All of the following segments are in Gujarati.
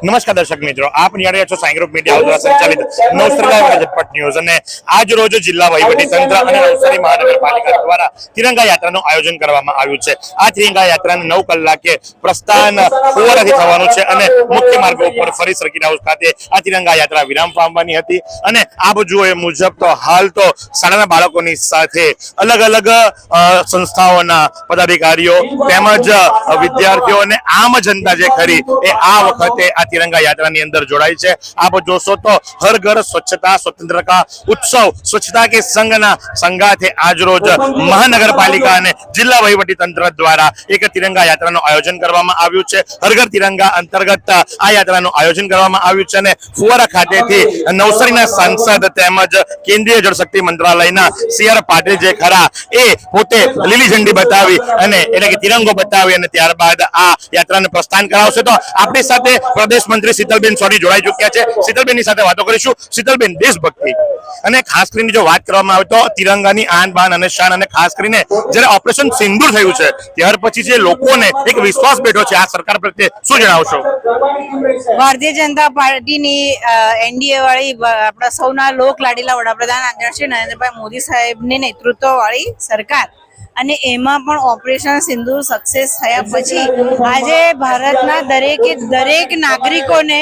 નમસ્કાર દર્શક મિત્રો આપ નિહાળી રહ્યા છો સાંઈ ગ્રુપ મીડિયા દ્વારા સંચાલિત નવસારી ન્યૂઝ અને આજ રોજ જિલ્લા વહીવટી તંત્ર અને નવસારી મહાનગરપાલિકા દ્વારા તિરંગા યાત્રાનું આયોજન કરવામાં આવ્યું છે. આ તિરંગા યાત્રાને નવ કલાકે પ્રસ્થાન ફુવારાથી થવાનું છે અને મુખ્ય માર્ગો ઉપર ફરી સર્કિટ હાઉસ ખાતે આ તિરંગા યાત્રા વિરામ પામવાની હતી અને આપ જુઓ મુજબ તો હાલ તો શાળાના બાળકોની સાથે અલગ અલગ સંસ્થાઓના પદાધિકારીઓ તેમજ વિદ્યાર્થીઓ અને આમ જનતા જે ખરી એ આ વખતે આ તિરંગા યાત્રાની અંદર જોડાય છે. આપ જોશો તો હર ઘર સ્વચ્છતા સ્વતંત્રતા ઉત્સવ સ્વચ્છતા કે સંઘના સંગાથે આજરોજ મહાનગરપાલિકા અને જિલ્લા વહીવટી દ્વારા એક તિરંગા યાત્રાનું આયોજન કરવામાં આવ્યું છે. હરઘર તિરંગા અંતર્ગત આ યાત્રાનું આયોજન કરવામાં આવ્યું છે અને ફુવારા ખાતેથી નવસારીના સાંસદ તેમજ કેન્દ્રીય જળશક્તિ મંત્રાલયના સી પાટીલ જે ખરા એ પોતે લીલી ઝંડી બતાવી અને એટલે કે તિરંગો બતાવી અને ત્યારબાદ આ યાત્રાને પ્રસ્થાન કરાવશે. તો આપણી સાથે પ્રદેશ મંત્રી શીતલબેન સોઢી જોડાઈ ચુક્યા છે. શીતલબેનની સાથે વાતો કરીશું. શીતલબેન, દેશભક્તિ. અને ખાસ કરીને જો વાત કરવામાં આવે તો તિરંગાની આન બાન અને શાન અને ખાસ કરીને જ્યારે ઓપરેશન સિંદૂર થયું છે, ત્યાર પછી જે લોકોને એક વિશ્વાસ બેઠો છે આ સરકાર પ્રત્યે, શું જણાવશો? ભારતીય જનતા પાર્ટીની એનડીએ વાળી આપણા સૌના લોક લાડીલા વડાપ્રધાન આદરણીય નરેન્દ્રભાઈ મોદી સાહેબની નેતૃત્વ વાળી સરકાર. અને એમાં પણ ઓપરેશન સિંદૂર સક્સેસ થયા પછી આજે ભારતના દરેકે દરેક નાગરિકોને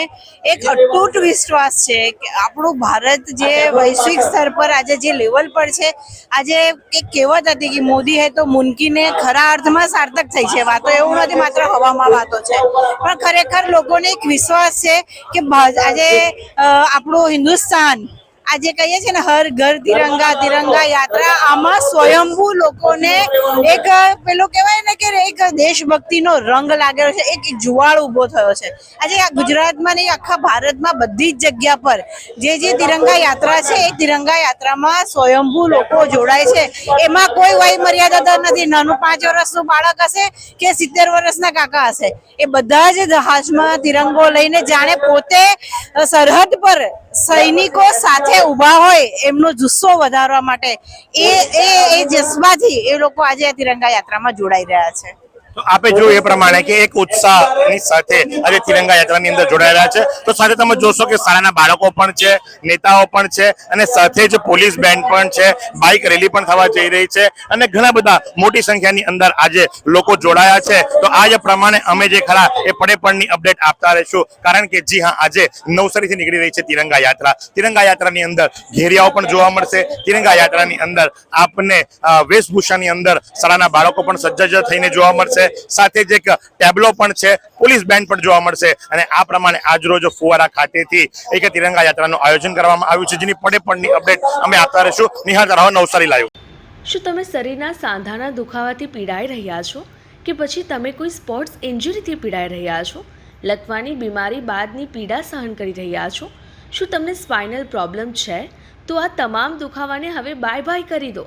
એક અતૂટ વિશ્વાસ છે કે આપણું ભારત જે વૈશ્વિક સ્તર પર આજે જે લેવલ પર છે, આજે એક કહેવત હતી કે મોદી હે તો મુનકીને ખરા અર્થમાં સાર્થક થઈ છે. વાતો એવું નથી, માત્ર હવામાં વાતો છે. પણ ખરેખર લોકોને એક વિશ્વાસ છે કે આજે આપણું હિન્દુસ્તાન આજે કહીએ છીએ ને, હર ઘર તિરંગા તિરંગા યાત્રા. આમાં સ્વયંભૂ લોકોને એક, પેલો કહેવાય ને કે એક દેશભક્તિનો રંગ લાગેલો છે, એક જુવાળ ઊભો થયો છે. આજે આ ગુજરાતમાં નહીં, આખા ભારતમાં બધી જ જગ્યા પર જે જે તિરંગા યાત્રા છે, એ તિરંગા યાત્રામાં સ્વયંભૂ લોકો જોડાય છે. એમાં કોઈ વય મર્યાદા તો નથી. નાનું પાંચ વર્ષનું બાળક હશે કે સિત્તેર વર્ષના કાકા હશે? એ બધા જ હાથમાં તિરંગો લઈને જાણે પોતે સરહદ પર સૈનિકો સાથે ઊભા હોય એમનો જુસ્સો વધારવા માટે એ એ જذبાથી એ લોકો આજે તિરંગા યાત્રામાં જોડાઈ રહ્યા છે. તો આપે જોયું એ પ્રમાણે કે એક ઉત્સાહની સાથે આજે તિરંગા યાત્રાની અંદર જોડાયેલા છે. તો સાથે તમે જોશો કે શાળાના બાળકો પણ છે, નેતાઓ પણ છે અને સાથે જ પોલીસ બેન્ડ પણ છે, બાઇક રેલી પણ થવા જઈ રહી છે અને ઘણા બધા મોટી સંખ્યાની અંદર આજે લોકો જોડાયા છે. તો આ પ્રમાણે અમે જે ખરા એ પડે પડની અપડેટ આપતા રહીશું. કારણ કે જી હા, આજે નવસારીથી નીકળી રહી છે તિરંગા યાત્રા. તિરંગા યાત્રાની અંદર ઘેરિયાઓ પણ જોવા મળશે. તિરંગા યાત્રાની અંદર આપને વેશભૂષાની અંદર શાળાના બાળકો પણ સજ્જ થઈને જોવા મળશે. સાથે જ એક ટેબ્લો પણ છે, પોલીસ બેન્ડ પણ જોવા મળશે. અને આ પ્રમાણે આજરોજ ફુવારા ખાતેથી એક તિરંગા યાત્રાનું આયોજન કરવામાં આવ્યું છે. જેની પડે પડની અપડેટ અમે આપતા રહીશું. નિહાળતા રહો, નવસારી લાઈવ. શું તમે શરીરના સાંધાના દુખાવાથી પીડાઈ રહ્યા છો? કે પછી તમે કોઈ સ્પોર્ટ્સ ઇન્જરીથી પીડાઈ રહ્યા છો? લકવાની બીમારી બાદની પીડા સહન કરી રહ્યા છો? શું તમને સ્પાઇનલ પ્રોબ્લેમ છે? તો આ તમામ દુખાવાને હવે બાય બાય કરી દો.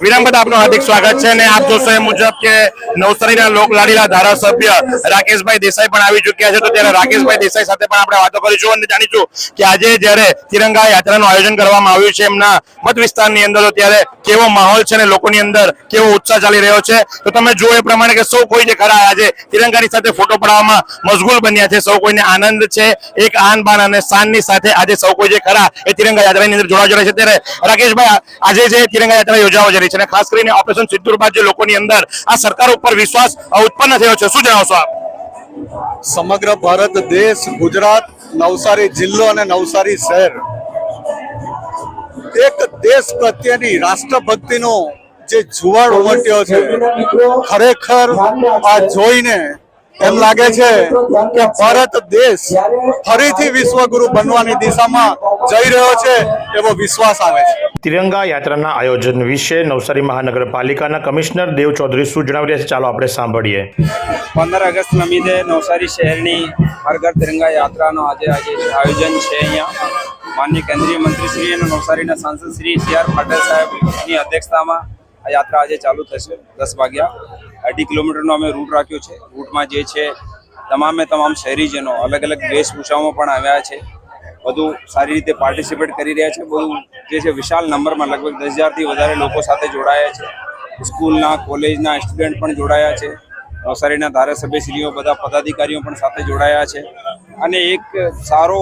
વિરામ આપનું હાર્દિક સ્વાગત છે કે આજે જ્યારે તિરંગા યાત્રાનું આયોજન કરવામાં આવ્યું છે, એમના મત વિસ્તારની અંદર કેવો માહોલ છે લોકોની અંદર કેવો ઉત્સાહ ચાલી રહ્યો છે. તો તમે જુઓ એ પ્રમાણે કે સૌ કોઈ જે ખરા આજે તિરંગાની સાથે ફોટો પડાવવામાં મશગુલ બન્યા છે. સૌ કોઈને આનંદ છે. એક આન બાન અને શાનની સાથે આજે સૌ કોઈ જે ખરા એ તિરંગા યાત્રાની અંદર જોડા જોડાય છે. ત્યારે રાકેશભાઈ, આજે જે તિરંગા યાત્રા યોજાવા જઈ રહી છે અને ખાસ કરીને ઓપરેશન સિદ્ધુર બાદ જે લોકોની અંદર આ સરકાર ઉપર વિશ્વાસ ઉત્પન્ન થયો છે. શું જણાવશો આપ? સમગ્ર ભારત દેશ, ગુજરાત, નવસારી જિલ્લો અને નવસારી શહેર એક દેશ પ્રત્યેની રાષ્ટ્રભક્તિનો જે જુવાળ ઉમટ્યો છે, ખરેખર આ જોઈને એમ લાગે છે કે ભારત દેશ ફરીથી વિશ્વગુરુ બનવાની દિશામાં જઈ રહ્યો છે એવો વિશ્વાસ આવે છે. તિરંગા યાત્રાના આયોજન વિશે નવસારી મહાનગરપાલિકાના કમિશનર દેવ ચૌધરી શું જણાવી રહ્યા છે? ચાલો આપણે સાંભળીએ. પંદર ઓગસ્ટ નમિતે નવસારી શહેરની હર ઘર તિરંગા યાત્રાનો આજે આજે આયોજન છે અહીંયા. માનનીય કેન્દ્રીય મંત્રી શ્રી અને નવસારીના સાંસદ શ્રી સી આર પાટીલ સાહેબની અધ્યક્ષતામાં આ યાત્રા આજે ચાલુ થશે દસ વાગ્યા. અઢી કિલોમીટરનો અમે રૂટ રાખ્યો છે. રૂટમાં જે છે, તમામે તમામ શહેરીજનો અલગ અલગ વેશભૂષાઓમાં પણ આવ્યા છે. બધું સારી રીતે પાર્ટિસિપેટ કરી રહ્યા છે. બધું જે છે, વિશાળ નંબરમાં લગભગ દસ હજારથી વધારે લોકો સાથે જોડાયા છે. સ્કૂલના, કોલેજના સ્ટુડન્ટ પણ જોડાયા છે. નવસારીના ધારાસભ્યશ્રીઓ, બધા પદાધિકારીઓ પણ સાથે જોડાયા છે. અને એક સારો,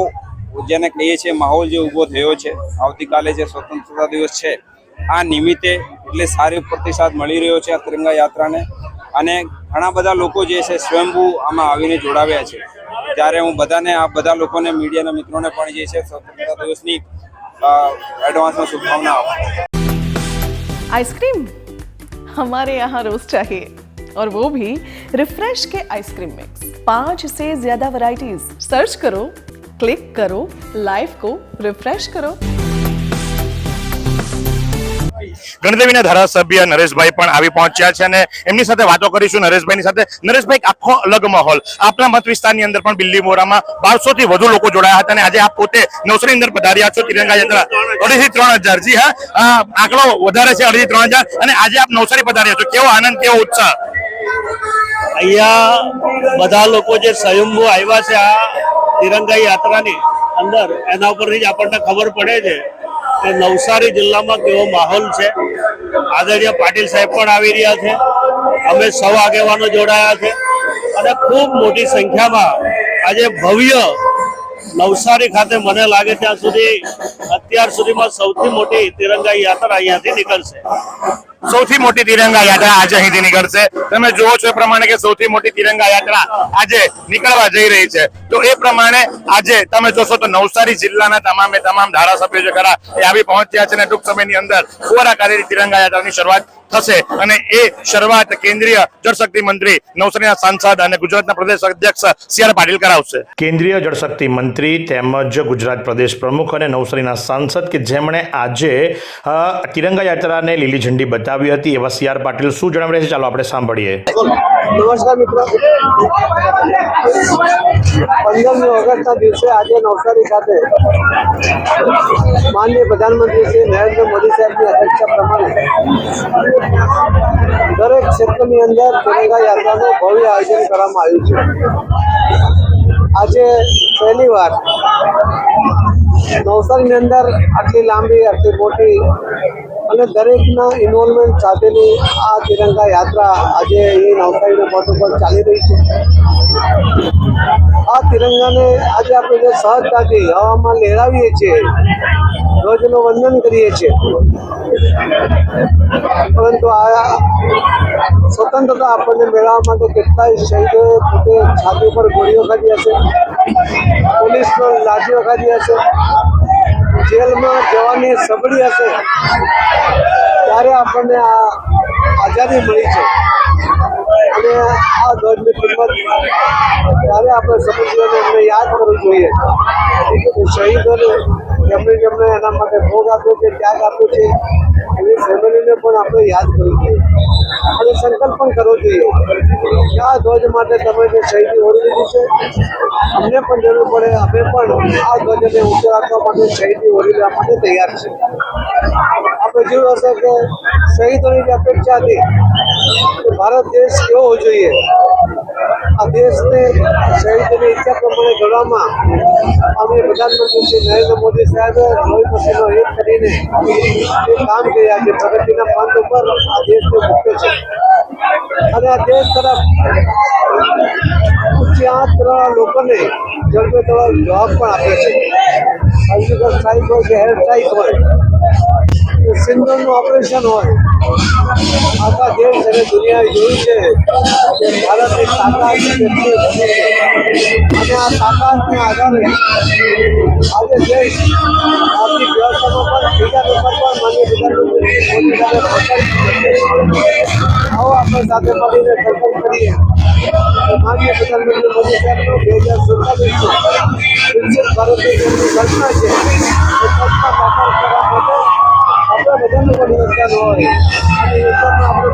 જેને કહીએ છીએ, માહોલ જે ઊભો થયો છે, આવતીકાલે જે સ્વતંત્રતા દિવસ છે, આ નિમિત્તે એટલે સારો પ્રતિસાદ મળી રહ્યો છે આ તિરંગા યાત્રાને. અને ઘણા બધા લોકો જે છે સ્વયંભૂ આમાં આવીને જોડાવ્યા છે ત્યારે હું બધાને આ બધા લોકોને મીડિયાના મિત્રોને પણ જે છે સ્વતંત્રતા દિવસની અ, એડવાન્સમાં શુભકામના આપું आइसक्रीम हमारे यहाँ रोज चाहिए और वो भी रिफ्रेश के आइसक्रीम मिक्स पांच से ज्यादा वैरायटीज सर्च करो क्लिक करो लाइफ को रिफ्रेश करो ગણદેવીના ધારાસભ્ય નરેશભાઈ પણ આવી પહોંચ્યા છે અને એમની સાથે વાતો કરીશું નરેશભાઈની સાથે. નરેશભાઈ આખો અલગ માહોલ. આપના મત વિસ્તારની અંદર પણ બિલ્લી મોરામાં બારસો થી વધુ લોકો જોડાયા હતા અને આજે આપ પોતે નવસારી અંદર પધાર્યા છો તિરંગા યાત્રા. અઢીથી ત્રણ હજાર. જી હા આંકડો વધારે છે અઢી ત્રણ અને આજે આપ નવસારી પધાર્યા છો. કેવો આનંદ, કેવો ઉત્સાહ? અહીંયા બધા લોકો જે સ્વયંભૂ આવ્યા છે આ તિરંગા યાત્રાની અંદર, એના ઉપરથી જ આપણને ખબર પડે છે નવસારી જિલ્લામાં કેવો માહોલ છે? આદરણીય પાટીલ સાહેબ પણ આવી રહ્યા છે. અમે સૌ આગેવાનો જોડાયા છે. અને ખૂબ મોટી સંખ્યામાં આજે ભવ્ય નવસારી ખાતે મને લાગે ત્યાં સુધી અત્યાર સુધીમાં સૌથી મોટી તિરંગા યાત્રા અહીંયાથી નીકળશે. સૌથી મોટી તિરંગા યાત્રા આજે અહીંથી નીકળશે. તમે જુઓ છો એ પ્રમાણે કે સૌથી મોટી તિરંગા યાત્રા આજે નીકળવા જઈ રહી છે. તો એ પ્રમાણે આજે તમે જોશો તો નવસારી જિલ્લાના તમામે તમામ ધારાસભ્યો જે ખરા એ આવી પહોંચ્યા છે અને ટૂંક સમયની અંદર ફુવારા કાર્યની તિરંગા યાત્રાની શરૂઆત થશે. અને એ શરૂઆત કેન્દ્રીય જળશક્તિ મંત્રી, નવસારીના સાંસદ અને ગુજરાતના પ્રદેશ અધ્યક્ષ સી પાટીલ કરાવશે. કેન્દ્રીય જળશક્તિ મંત્રી તેમજ ગુજરાત પ્રદેશ પ્રમુખ અને નવસારીના સાંસદ કે જેમણે આજે તિરંગા યાત્રાને લીલી ઝંડી બતાવી હતી. એવા સી આર પાટીલ શું જણાવી છે? ચાલો આપણે સાંભળીએ. નમસ્કાર મિત્રો. પંદરમી ઓગસ્ટના દિવસે આજે નવસારી ખાતે માનનીય પ્રધાનમંત્રી શ્રી નરેન્દ્ર મોદી સાહેબની અધ્યક્ષતા પ્રમાણે દરેક ક્ષેત્રની અંદર તિરંગા યાત્રાનું ભવ્ય આયોજન કરવામાં આવ્યું છે. આજે પહેલી વાર નવસારીની અંદર આટલી લાંબી, આટલી મોટી અને દરેકના ઇન્વોલ્વમેન્ટ સાથેની આ તિરંગા યાત્રા આજે અહીં નવસારીના પટ ઉપર ચાલી રહી છે. આ તિરંગાને આજે આપણે જે સહજતાથી હવામાં લહેરાવીએ છીએ, ધ્વજનું વંદન કરીએ છીએ. પરંતુ આ સ્વતંત્રતા આપણને મેળવવા માટે કેટલાય શહીદોએ પોતે છાતી પર ગોળીઓ ખાધી હશે, પોલીસનો લાઠીઓ ખાધી હશે જેલમાં જવાની સબળી હશે, ત્યારે આપણને આ આઝાદી મળી છે. અને આ ધ્વજની કિંમત ત્યારે આપણે સમજીને અમને યાદ કરવું જોઈએ. શહીદોને જેમણે જેમણે એના માટે ભોગ આપ્યો છે, ત્યાગ આપ્યો છે. એની ફેમિલીને પણ આપણે યાદ કરવું જોઈએ અને સંકલ્પ પણ કરવો જોઈએ. કે આ ધ્વજ માટે તમે જે શહીદી ઓળી લીધી છે, અમને પણ જરૂર પડે. અમે પણ આ ધ્વજને ઊંચો રાખવા માટે શહીદી ઓળી લેવા માટે તૈયાર છે. આપણે જોયું હશે કે શહીદોની જે અપેક્ષા હતી કે ભારત દેશ કેવો હોવો જોઈએ. આ દેશને શહીદોની ઈચ્છા પ્રમાણે ઘડવામાં અમે પ્રધાનમંત્રી શ્રી નરેન્દ્ર મોદી સાહેબે લોહી પસીનો એક કરીને કામ કર્યા છે. પ્રગતિના પંથ ઉપર આ દેશને મૂક્યો છે. અને આ દેશ તરફ ઊંચી ત્રણ લોકોને ઝડપે તરફ જવાબ પણ આપે છે. સર્જિકલ સ્ટ્રાઇક હોય કે હેર સ્ટ્રાઇક હોય સિંદૂરનું ઓપરેશન હોય આખા દેશ અને દુનિયાએ જોયું છે કે ભારત તાકાત કેટલી છે. અને આ તાકાતને આધારે આજે દેશ આર્થિક વ્યવસ્થાનો પણ બીજા નંબર પર માન્ય પ્રધાનમંત્રી આવો આપણે સાથે મળીને સંકલ્પ કરીએ. માન્ય પ્રધાનમંત્રી મોદી સાહેબનો બે હજાર સુડતાલીસનો વિકસિત ભારતની કલ્પના છે કલ્પના સાકાર કરવા માટે আমরা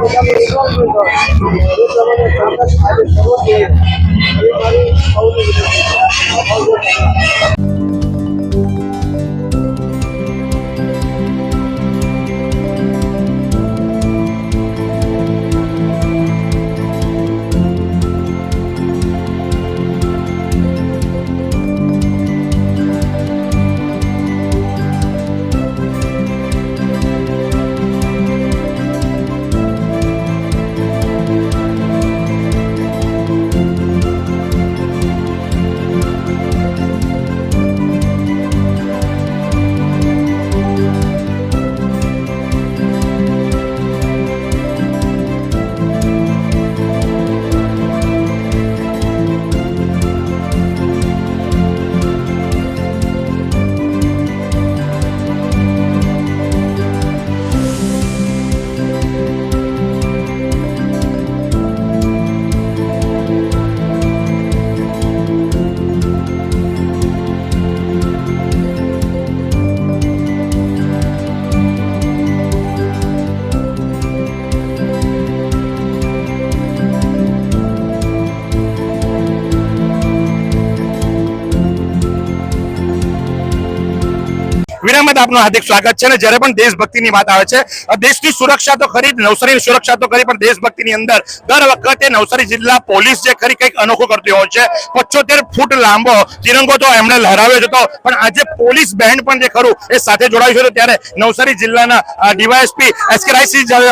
વિરામ આપનું હાર્દિક સ્વાગત છે અને જ્યારે પણ દેશભક્તિની વાત આવે છે દેશની સુરક્ષા તો ખરી, નવસારીની સુરક્ષા તો ખરી, પણ દેશભક્તિની અંદર દર વખતે નવસારી જિલ્લા પોલીસ જે ખરી કંઈક અનોખું કરતી હોય છે. પચોતેર ફૂટ લાંબો તિરંગો તો એમણે લહેરાવ્યો હતો, પણ આજે પોલીસ બેન્ડ પણ જે ખરું એ સાથે જોડાયું છે ત્યારે નવસારી જિલ્લાના ડીવાયએસપી એસકે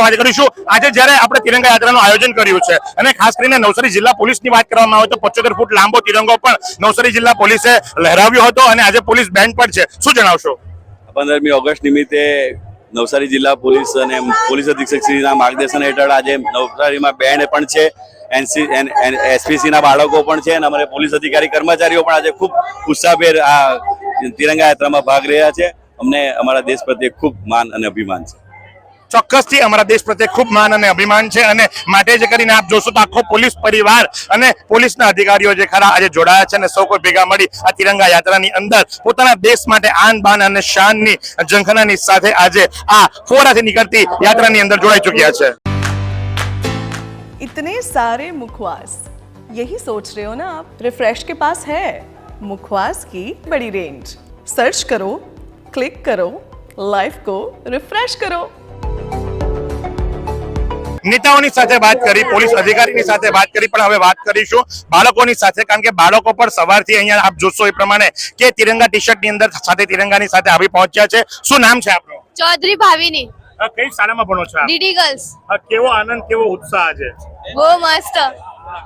વાત કરીશું. આજે જ્યારે આપણે તિરંગા યાત્રાનું આયોજન કર્યું છે અને ખાસ કરીને નવસારી જિલ્લા પોલીસની વાત કરવામાં આવે તો પચોતેર ફૂટ લાંબો તિરંગો પણ નવસારી જિલ્લા પોલીસે લહેરાવ્યો હતો અને આજે પોલીસ બેન્ડ પણ છે. શું જણાવશો? પંદરમી ઓગસ્ટ નિમિત્તે નવસારી જિલ્લા પોલીસ અને પોલીસ અધિક્ષક શ્રીના માર્ગદર્શન હેઠળ આજે નવસારીમાં બેન પણ છે એનસી એસપીસીના બાળકો પણ છે અને અમારે પોલીસ અધિકારી કર્મચારીઓ પણ આજે ખૂબ ઉત્સાહભેર આ તિરંગા યાત્રામાં ભાગ રહ્યા છે. અમને અમારા દેશ પ્રત્યે ખૂબ માન અને અભિમાન છે. ચોક્કસથી અમારા દેશ પ્રત્યે ખૂબ માન અને અભિમાન છે અને માટે જે કરીને આપ જોશો તો આખો પોલીસ પરિવાર અને પોલીસના અધિકારીઓ જે ખરા આજે જોડાયા છે અને સૌ કોઈ ભેગા મળી આ તિરંગા યાત્રાની અંદર પોતાના દેશ માટે આન બાન અને શાનની ઝંખનાની સાથે આજે આ ફોરાથી નીકળતી યાત્રાની અંદર જોડાઈ ચુક્યા છે इतने सारे मुखवास यही सोच रहे हो ना आप रिफ्रेश के पास है मुखवास की बड़ी रेंज सर्च करो क्लिक करो लाइफ को रिफ्रेश करो નેતાઓની સાથે વાત કરી પોલીસ અધિકારીની સાથે વાત કરી પણ હવે વાત કરીશું બાળકોની સાથે કારણ કે બાળકો પણ સવારથી અહીંયા આપ જોશો એ પ્રમાણે કે તિરંગા ટી શર્ટની અંદર સાથે તિરંગાની સાથે આવી પહોંચ્યા છે. શું નામ છે આપનું? ચૌધરી ભાવિની. કઈ શાળામાં ભણો છો ડીડી ગર્લ્સ. કેવો આનંદ કેવો ઉત્સાહ છે બહુ મસ્ત.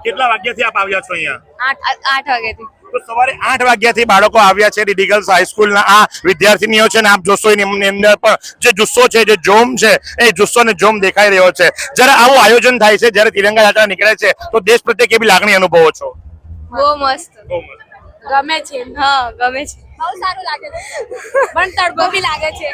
કેટલા વાગ્યાથી આપ આવ્યા છો અહીંયા? આઠ આઠ વાગ્યાથી. તો સવારે આઠ વાગ્યાથી બાળકો આવ્યા છે ડીડી ગર્લ્સ હાઈસ્કૂલના આ વિદ્યાર્થીનીઓ છે ને આપ જોશો એની અંદર પણ જે જુસ્સો છે જે જોમ છે એ જુસ્સો ને જોમ દેખાઈ રહ્યો છે. જ્યારે આવું આયોજન થાય છે જ્યારે તિરંગા યાત્રા નીકળે છે તો દેશ પ્રત્યે કેવી લાગણી અનુભવો છો? બહુ મસ્ત. ગમે છે હા ગમે છે. બહુ સારું લાગે છે. પણ તડબો બી લાગે છે.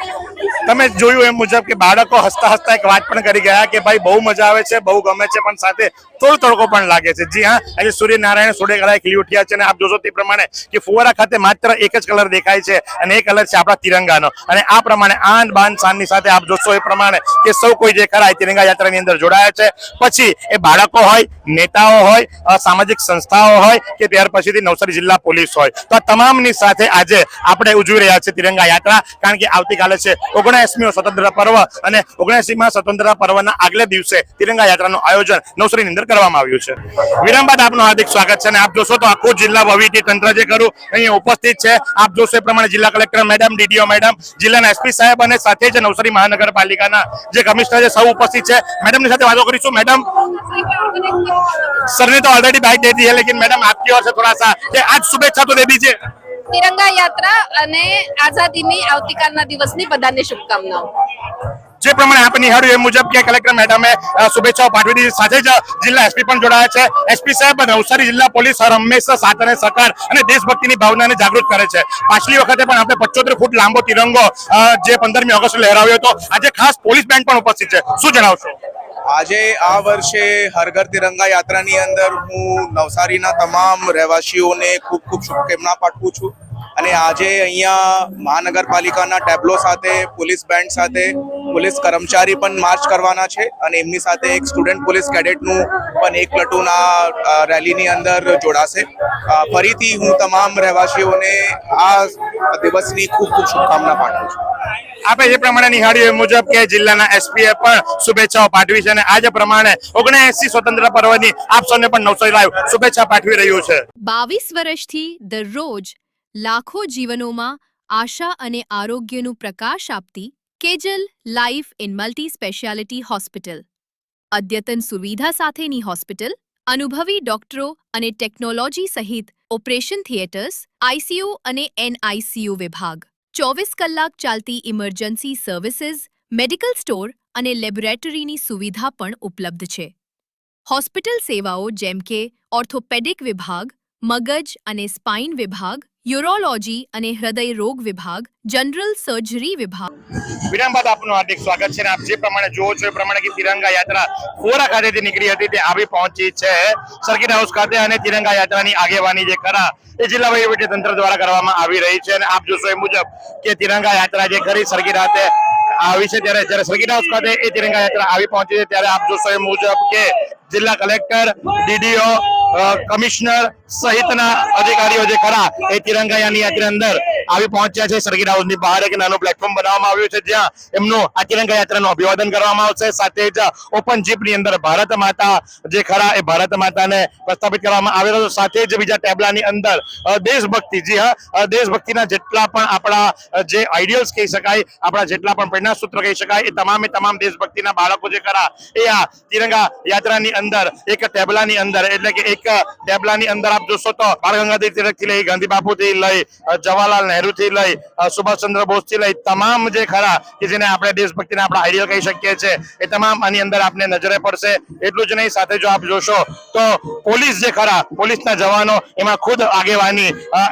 તમે જોયું એમ મુજબ કે બાળકો હસતા હસતા એક વાત પણ કરી ગયા કે ભાઈ બહુ મજા આવે છે, બહુ ગમે છે, પણ સાથે થોડો તડકો પણ લાગે છે. જી હા, આજે સૂર્યનારાયણ સોળે ખીલી ઉઠ્યા છે અને આપ જોશો તે પ્રમાણે કે ફુવારા ખાતે માત્ર એક જ કલર દેખાય છે અને એ કલર છે આપણા તિરંગાનો. અને આ પ્રમાણે આન બાન શાનની સાથે આપ જોશો એ પ્રમાણે કે સૌ કોઈ જે ખરા તિરંગા યાત્રાની અંદર જોડાયા છે. પછી એ બાળકો હોય, નેતાઓ હોય સામાજિક સંસ્થાઓ હોય કે ત્યાર પછીથી નવસારી જિલ્લા પોલીસ હોય. તો આ તમામની સાથે આજે આપણે ઉજવી રહ્યા છે તિરંગા યાત્રા કારણ કે આવતીકાલે છે ઓગણએસમીઓ સ્વતંત્રતા પર્વ અને ઓગણએસીમાં સ્વતંત્રતા પર્વના આગલે દિવસે તિરંગા યાત્રાનું આયોજન નવસારીની અંદર કરવામાં આવ્યું છે વિરામ બાદ આપનું હાર્દિક સ્વાગત છે અને આપ જોશો તો આખું જિલ્લા વહીવટી તંત્ર જે ખરું અહીંયા ઉપસ્થિત છે આપ જોશો એ પ્રમાણે જિલ્લા કલેક્ટર મેડમ ડીડીઓ મેડમ જિલ્લાના એસપી સાહેબ અને સાથે જ નવસારી મહાનગરપાલિકાના જે કમિશનર છે સૌ ઉપસ્થિત છે મેડમની સાથે વાતો કરીશું મેડમ सर ने तो ऑलरेडी बाइक दे दी है लेकिन मैडम आपकी ओर से थोड़ा सा कि आज शुभेच्छा तो दे दीजिए તિરંગા યાત્રા અને આઝાદીની આવતીકાલના દિવસની બધાને શુભકામનાઓ. જે પ્રમાણે આપણે નિહાળ્યું એ મુજબ કે કલેક્ટર મેડમે શુભેચ્છાઓ પાઠવી દીધી. સાથે જ જિલ્લા એસપી પણ જોડાયા છે. એસપી સાહેબ, નવસારી જિલ્લા પોલીસ હંમેશા સાથ અને સહકાર અને દેશભક્તિની ભાવનાને જાગૃત કરે છે. પાછલી વખતે પણ આપણે પચોતેર ફૂટ લાંબો તિરંગો જે પંદરમી ઓગસ્ટ લહેરાવ્યો હતો. આજે ખાસ પોલીસ બેન્ડ પણ ઉપસ્થિત છે. શું જણાવશો? આજે આ વર્ષે હર ઘર તિરંગા યાત્રાની અંદર હું નવસારીના તમામ રહેવાસીઓને ખૂબ ખૂબ શુભકામના પાઠવું છું. અને આજે અહીંયા મહાનગરપાલિકાના ટેબ્લો સાથે, પોલીસ બેન્ડ સાથે, પોલીસ કર્મચારી પણ માર્ચ કરવાના છે અને એમની સાથે એક સ્ટુડન્ટ પોલીસ કેડેટનું પણ એક પ્લટૂન આ રેલીની અંદર જોડાશે. ફરીથી હું તમામ રહેવાસીઓને આ દિવસની ખૂબ ખૂબ શુભકામના પાઠવું છું. આપણે જે પ્રમાણે નિહાળ્યું એ મુજબ કે જિલ્લાના એસપીએ પણ શુભેચ્છાઓ પાઠવી છે અને આજે પ્રમાણે ઓગણએસી સ્વતંત્ર પર્વની આપ સૌને પણ નવસો લાઈવ શુભેચ્છા પાઠવી રહ્યું છે. બાવીસ વર્ષથી દરરોજ લાખો જીવનોમાં આશા અને આરોગ્યનું પ્રકાશ આપતી Kejal life in multi speciality hospital, અદ્યતન સુવિધા સાથેની હોસ્પિટલ, અનુભવી ડોક્ટરો અને ટેકનોલોજી સહિત ઓપરેશન થિયેટર્સ આઈસીયુ અને એનઆઈસીયુ વિભાગ. ચોવીસ કલાક ચાલતી ઇમરજન્સી સર્વિસીસ, મેડિકલ સ્ટોર અને લેબોરેટરીની સુવિધા પણ ઉપલબ્ધ છે. હોસ્પિટલ સેવાઓ જેમ કે ઓર્થોપેડિક વિભાગ મગજ અને સ્પાઇન વિભાગ, યુરોલોજી અને હૃદય રોગ વિભાગ, જનરલ સર્જરી વિભાગ. વિરામ બાદ આપનું હાર્દિક સ્વાગત છે આપ જે પ્રમાણે જુઓ છો એ પ્રમાણે કે તિરંગા યાત્રા ફોરા ખાતેથી નીકળી હતી તે આવી પહોંચી છે. સર્કિટ હાઉસ ખાતે અને તિરંગા યાત્રાની આગેવાની જે ખરા એ જિલ્લા વહીવટી તંત્ર દ્વારા કરવામાં આવી રહી છે અને આપ જોશો એ મુજબ કે તિરંગા યાત્રા જે કરી સર્કિટ ખાતે આવી છે ત્યારે જ્યારે સર્કિટ હાઉસ ખાતે એ તિરંગા યાત્રા આવી પહોંચી છે, ત્યારે આપ જોશો એ મુજબ કે જિલ્લા કલેક્ટર, ડીડીઓ કમિશનર સહિતના અધિકારીઓ જે ખરા એ તિરંગા યાની યાત્રા અંદર આવી પહોંચ્યા છે સરગીર હાઉસની બહાર એક નાનું પ્લેટફોર્મ બનાવવામાં આવ્યું છે જ્યાં એમનું આ તિરંગા યાત્રાનું અભિવાદન કરવામાં આવશે. સાથે જ ઓપન જીપની અંદર ભારત માતા જે ખરા એ ભારત માતાને પ્રસ્થાપિત કરવામાં આવેલો છે. સાથે જ બીજા ટેબલાની અંદર દેશભક્તિ. જી હા દેશભક્તિના જેટલા પણ આપણા જે આઈડિયલ્સ કહી શકાય, આપણા જેટલા પણ પ્રેરણા સૂત્ર કહી શકાય, એ તમામે તમામ દેશભક્તિના બાળકો જે ખરા એ આ તિરંગા યાત્રાની અંદર, એક ટેબલાની અંદર, એટલે કે એક ટેબલાની અંદર આપ જોશો તો બાળ ગંગાધર તિલકથી લઈ ગાંધી બાપુથી લઈ જવાહરલાલ નહેરુથી લઈ સુભાષચંદ્ર બોઝથી લઈ તમામ જે ખરા કે જેને આપણે દેશભક્તિના આપણા આઈડિયલ કહી શકીએ છીએ, એ તમામ આની અંદર આપને નજરે પડશે. એટલું જ નહીં, સાથે જો આપ જોશો, તો પોલીસ જે ખરા, પોલીસના જવાનો એમાં ખુદ આગેવાની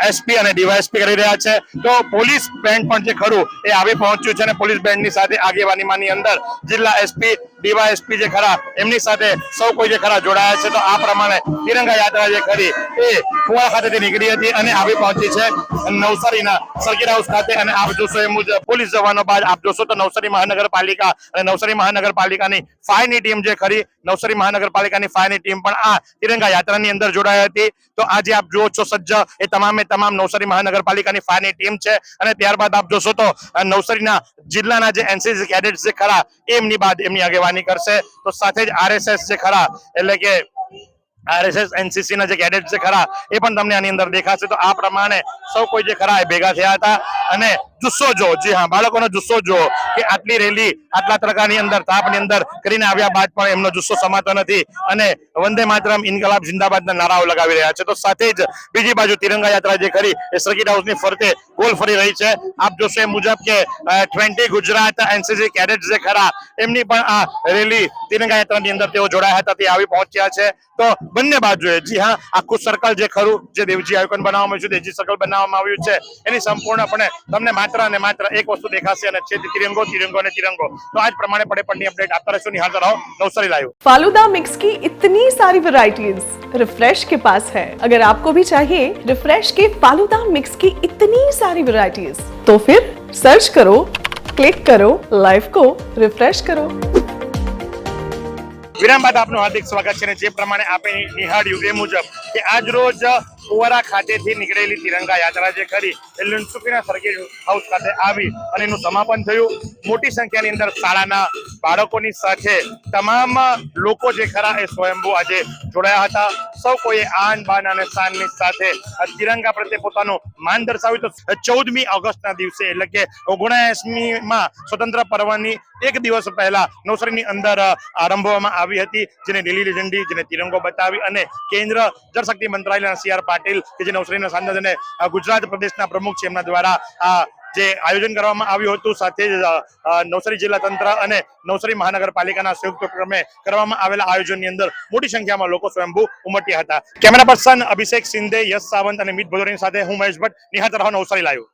એસપી અને ડીવાયએસપી કરી રહ્યા છે. તો પોલીસ બેન્ડ પણ જે ખરું, એ આવી પહોંચ્યું છે અને પોલીસ બેન્ડની સાથે આગેવાનીમાંની અંદર જિલ્લા એસપી, ડીવાયએસપી જે ખરા, એમની સાથે સૌ કોઈ જે ખરા જોડાયા છે. તો આ પ્રમાણે તિરંગા યાત્રા જે ખરી, એ કુવા ખાતેથી નીકળી હતી અને આવી પહોંચી છે. નવસારીના સર્કિટ હાઉસ ખાતે અને આપ જોશો એ મુજબ પોલીસ જવાનો બાદ આપ જોશો તો નવસારી મહાનગરપાલિકા અને નવસારી મહાનગરપાલિકાની ફાયરની ટીમ જે ખરી, નવસારી મહાનગરપાલિકાની ફાયરની ટીમ પણ આ તિરંગા યાત્રાની અંદર જોડાઈ હતી. તો આજે આપ જુઓ છો સજ્જ, એ તમામે તમામ નવસારી મહાનગરપાલિકાની ફાયરની ટીમ છે અને ત્યારબાદ આપ જોશો તો નવસારીના જિલ્લાના જે એનસીસી કેડેટ્સ જે ખરા, એમની બાદ એમની આગેવાની કરશે. તો સાથે જ આરએસએસ જે ખરા, એટલે કે આરએસએસ એનસીસી ના જે કેડેટ છે ખરા, એ પણ તમને આની અંદર દેખાશે. તો આ પ્રમાણે સૌ કોઈ જે ખરા ભેગા થયા હતા. અને જુસ્સો જો. જી હા, બાળકોનો જુસ્સો જો કે આટલી રેલી, આટલા તડકાની અંદર, તાપની અંદર કરીને આવ્યા બાદ પણ એમનો જુસ્સો સમાતો નથી અને વંદે માતરમ ઇન્કલાબ જિંદાબાદના નારાઓ લગાવી રહ્યા છે. તો સાથે જ બીજી બાજુ તિરંગા યાત્રા જે કરી, એ સર્કિટ હાઉસની ફરતે ગોલ ફરી રહી છે. આપ જોશો મુજબ કે ટ્વેન્ટી ગુજરાત એનસીસી કેડેટ જે ખરા, એમની પણ આ રેલી તિરંગા યાત્રાની અંદર તેઓ જોડાયા હતા, તે આવી પહોંચ્યા છે. તો બંને બાજુએ, જી હા, આખું સર્કલ જે ખરું, જે દેવજી આયોજન બનાવવામાં આવ્યું છે, દેવજી સર્કલ બનાવવામાં આવ્યું છે, એની સંપૂર્ણપણે તમને માત્ર અને માત્ર એક વસ્તુ દેખાશે અને છે તે તિરંગો તિરંગો અને તિરંગો તો આજ પ્રમાણે પડે પડની અપડેટ આપતા રહેશું નિહાળતા રહો નવસારી લાઈવ फालूदा मिक्स की इतनी सारी वैरायटीज रिफ्रेश के पास है अगर आपको भी चाहिए रिफ्रेश के फालूदा मिक्स की इतनी सारी वैरायटीज तो फिर सर्च करो क्लिक करो लाइफ को रिफ्रेश करो વિરામ બાદ આપનું હાર્દિક સ્વાગત છે અને જે પ્રમાણે આપણે નિહાળ્યું એ મુજબ કે આજ રોજ કુવારા ખાતેથી નીકળેલી તિરંગા યાત્રા જે ખરી એ લુણસુકીના સર્કિટ હાઉસ ખાતે આવી અને એનું સમાપન થયું. મોટી સંખ્યાની અંદર શાળાના બાળકોની સાથે તમામ લોકો જે ખરા એ સ્વયંભૂ આજે જોડાયા હતા. સૌ કોઈએ આન બાન અને શાનની સાથે તિરંગા પ્રત્યે પોતાનું માન દર્શાવ્યું તો ચૌદમી ઓગસ્ટના દિવસે એટલે કે ઓગણએસમી માં સ્વતંત્ર પર્વની એક દિવસ પહેલા નવસારીની અંદર આરંભવામાં આવી હતી, જેને લીલી ઝંડી જેને તિરંગો બતાવી અને કેન્દ્ર જળશક્તિ મંત્રાલયના સી પાટીલ કે જે નવસારીના સાંસદ અને ગુજરાત પ્રદેશના પ્રમુખ છે, એમના દ્વારા આ જે આયોજન કરવામાં આવ્યું હતું, સાથે જ નવસારી જિલ્લા તંત્ર અને નવસારી મહાનગરપાલિકાના સંયુક્ત ઉપક્રમે કરવામાં આવેલા આયોજનની અંદર મોટી સંખ્યામાં લોકો સ્વયંભૂ ઉમટ્યા હતા. કેમેરા પર્સન અભિષેક સિંધે, યશ સાવંત અને મિત ભદોરીની સાથે હું મહેશ ભટ્ટ. નિહાત રહો નવસારી લાઈવ.